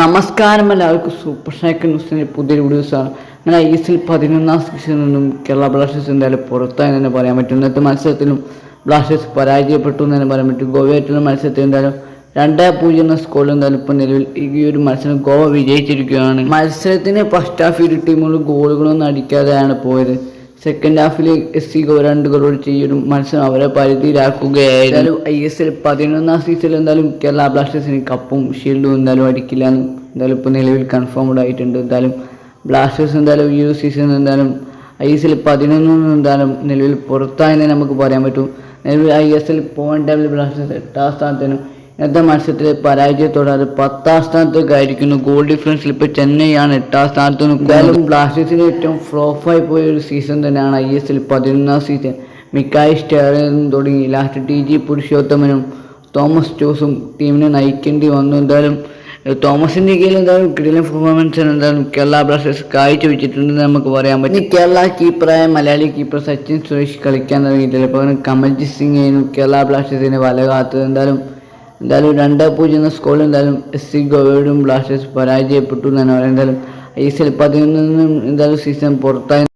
നമസ്കാരം എല്ലാവർക്കും. Super shack ന്യൂസിന്റെ പുതിയ വീഡിയോസാണ് അങ്ങനെ ഐ എസ് എൽ പതിനൊന്നാം സീസണിൽ നിന്നും കേരള ബ്ലാസ്റ്റേഴ്സ് എന്തായാലും പുറത്തായി തന്നെ പറയാൻ പറ്റും. ഇന്നത്തെ മത്സരത്തിലും ബ്ലാസ്റ്റേഴ്സ് പരാജയപ്പെട്ടു എന്ന് തന്നെ പറയാൻ പറ്റും. ഗോവയായിട്ടുള്ള മത്സരത്തിൽ എന്തായാലും രണ്ടേ പൂജ്യം എന്ന സ്കോറിൽ എന്തായാലും ഇപ്പോൾ നിലവിൽ ഈ ഒരു മത്സരം ഗോവ വിജയിച്ചിരിക്കുകയാണ്. മത്സരത്തിന് ഫസ്റ്റ് ഹാഫ് ഇരു ടീമുകൾ ഗോളുകളൊന്നും അടിക്കാതെയാണ് പോയത്. സെക്കൻഡ് ഹാഫിൽ എസ് സി രണ്ട് ഗോളോട് ചെയ്യൊരു മത്സരം അവരെ പരിധിയിലാക്കുകയായിരുന്നു. ഐ എസ് എൽ പതിനൊന്നാം സീസണിൽ എന്തായാലും കേരള ബ്ലാസ്റ്റേഴ്സിന് കപ്പും ഷീൽഡും എന്തായാലും അടിക്കില്ല എന്ന് എന്തായാലും ഇപ്പോൾ നിലവിൽ കൺഫേംഡ് ആയിട്ടുണ്ട്. എന്തായാലും ബ്ലാസ്റ്റേഴ്സ് എന്തായാലും ഈ ഒരു സീസൺ എന്തായാലും ഐ എസ് എൽ പതിനൊന്നും എന്തായാലും നിലവിൽ പുറത്തായെന്നേ നമുക്ക് പറയാൻ പറ്റും. നിലവിൽ I S L point table Blasters എട്ടാം സ്ഥാനത്തിനും ഇന്നത്തെ മത്സരത്തിൽ പരാജയത്തോടെ അത് പത്താം സ്ഥാനത്തേക്ക് ആയിരിക്കുന്നു ഗോൾ ഡിഫറൻസിൽ ഇപ്പോൾ ചെന്നൈയാണ് എട്ടാം സ്ഥാനത്ത് നിൽക്കുന്നത് ബ്ലാസ്റ്റേഴ്സിന് ഏറ്റവും ഫ്ലോപ്പായി പോയ ഒരു സീസൺ തന്നെയാണ് ഐ എസ് എൽ പതിനൊന്നാം സീസൺ മിക്കായി സ്റ്റേറിനും തുടങ്ങി. ലാസ്റ്റ് ടി ജി പുരുഷോത്തമനും തോമസ് ജോസും ടീമിനെ നയിക്കേണ്ടി വന്നു. എന്തായാലും തോമസിന്റെ കീഴിൽ എന്തായാലും കിടിലൻ പെർഫോമൻസ് എന്തായാലും കേരള ബ്ലാസ്റ്റേഴ്സ് കാഴ്ചവെച്ചിട്ടുണ്ടെന്ന് നമുക്ക് പറയാൻ പറ്റും. കേരള കീപ്പറായ മലയാളി കീപ്പർ സച്ചിൻ സുരേഷ് കളിക്കാൻ തുടങ്ങിയിട്ടില്ല. പകരം കമൽജിത് സിംഗ് ആയിരുന്നു കേരള ബ്ലാസ്റ്റേഴ്സിനെ വല കാത്തത് എന്തായാലും എന്തായാലും രണ്ട് പൂജ്യം എന്ന സ്കോറിൽ എന്തായാലും എസ് സി ഗോവയോടും ബ്ലാസ്റ്റേഴ്സ് പരാജയപ്പെട്ടു എന്നാണ് പറയുന്നത് പറയാം. എന്തായാലും ഐ എസ് എൽ പതിനൊന്നിൽ നിന്നും എന്തായാലും സീസൺ പുറത്തായി